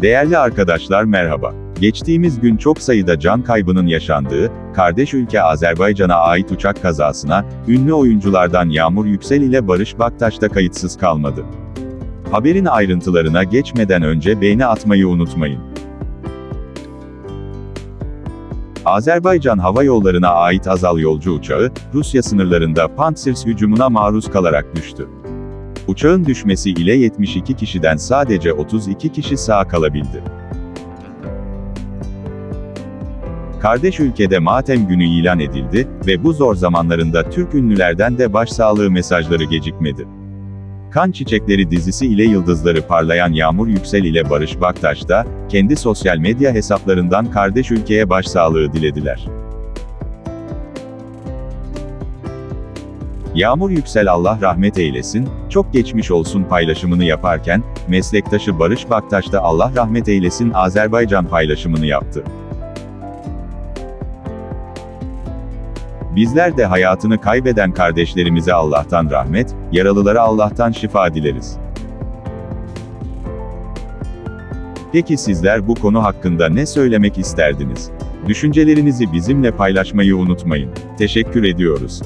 Değerli arkadaşlar merhaba. Geçtiğimiz gün çok sayıda can kaybının yaşandığı, kardeş ülke Azerbaycan'a ait uçak kazasına, ünlü oyunculardan Yağmur Yüksel ile Barış Baktaş da kayıtsız kalmadı. Haberin ayrıntılarına geçmeden önce beğeni atmayı unutmayın. Azerbaycan Hava Yolları'na ait Azal yolcu uçağı, Rusya sınırlarında Pantsir hücumuna maruz kalarak düştü. Uçağın düşmesi ile 72 kişiden sadece 32 kişi sağ kalabildi. Kardeş ülkede matem günü ilan edildi ve bu zor zamanlarında Türk ünlülerden de başsağlığı mesajları gecikmedi. Kan Çiçekleri dizisi ile yıldızları parlayan Yağmur Yüksel ile Barış Baktaş da, kendi sosyal medya hesaplarından kardeş ülkeye başsağlığı dilediler. Yağmur Yüksel Allah rahmet eylesin, çok geçmiş olsun paylaşımını yaparken, meslektaşı Barış Baktaş da Allah rahmet eylesin Azerbaycan paylaşımını yaptı. Bizler de hayatını kaybeden kardeşlerimize Allah'tan rahmet, yaralılara Allah'tan şifa dileriz. Peki sizler bu konu hakkında ne söylemek isterdiniz? Düşüncelerinizi bizimle paylaşmayı unutmayın. Teşekkür ediyoruz.